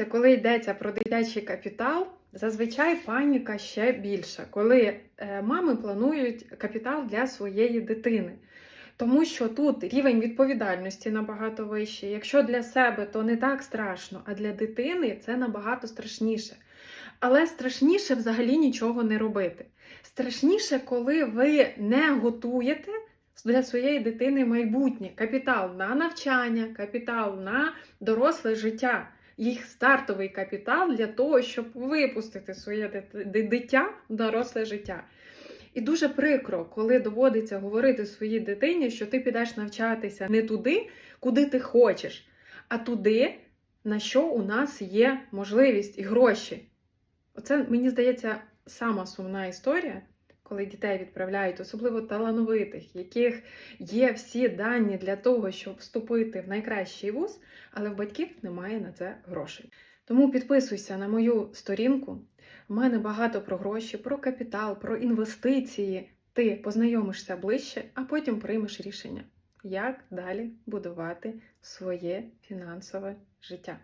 Та коли йдеться про дитячий капітал, зазвичай паніка ще більша, коли е, мами планують капітал для своєї дитини. Тому що тут рівень відповідальності набагато вищий. Якщо для себе, то не так страшно, а для дитини це набагато страшніше. Але страшніше взагалі нічого не робити. Страшніше, коли ви не готуєте для своєї дитини майбутнє капітал на навчання, капітал на доросле життя їх стартовий капітал для того, щоб випустити своє дитя в доросле життя. І дуже прикро, коли доводиться говорити своїй дитині, що ти підеш навчатися не туди, куди ти хочеш, а туди, на що у нас є можливість і гроші. Оце, мені здається, сама сумна історія, коли дітей відправляють, особливо талановитих, яких є всі дані для того, щоб вступити в найкращий вуз, але в батьків немає на це грошей. Тому підписуйся на мою сторінку. У мене багато про гроші, про капітал, про інвестиції. Ти познайомишся ближче, а потім приймеш рішення, як далі будувати своє фінансове життя.